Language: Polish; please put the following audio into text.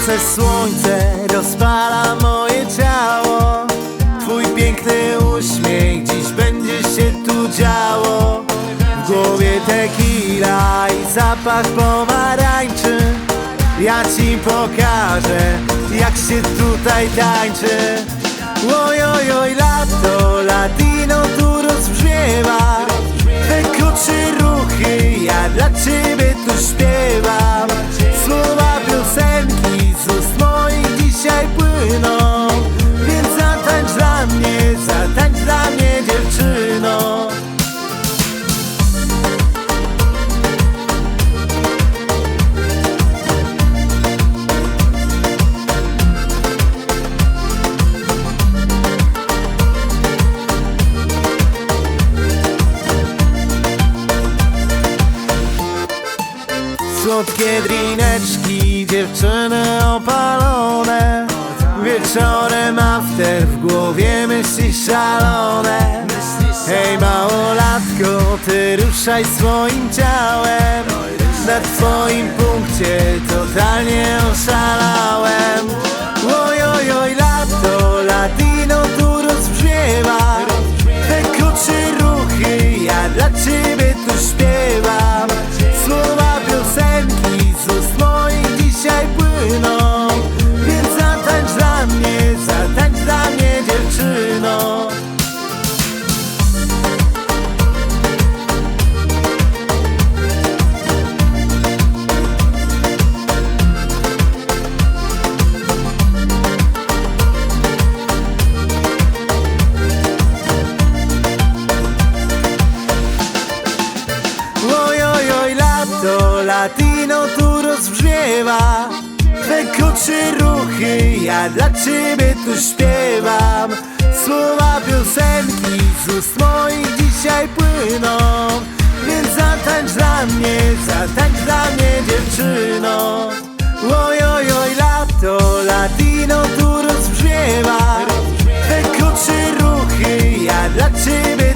Gorące słońce rozpala moje ciało. Twój piękny uśmiech dziś będzie się tu działo. W głowie tequila i zapach pomarańczy. Ja ci pokażę jak się tutaj tańczy. Oj, oj, oj, lato, latino tu rozbrzmiewa Te krótsze ruchy, ja dla ciebie Słodkie drineczki, dziewczyny opalone. Wieczorem after, w głowie myśli szalone. Hej małolatko, ty ruszaj swoim ciałem. Na twoim punkcie totalnie oszalałem latino tu rozbrzmiewa Te krótsze ruchy, ja dla ciebie tu śpiewam. Słowa piosenki z ust moich dzisiaj płyną Więc zatańcz dla mnie, zatańcz dla mnie dziewczyno. Oj, oj, oj, lato, latino tu rozbrzmiewa Te krótsze ruchy, ja dla ciebie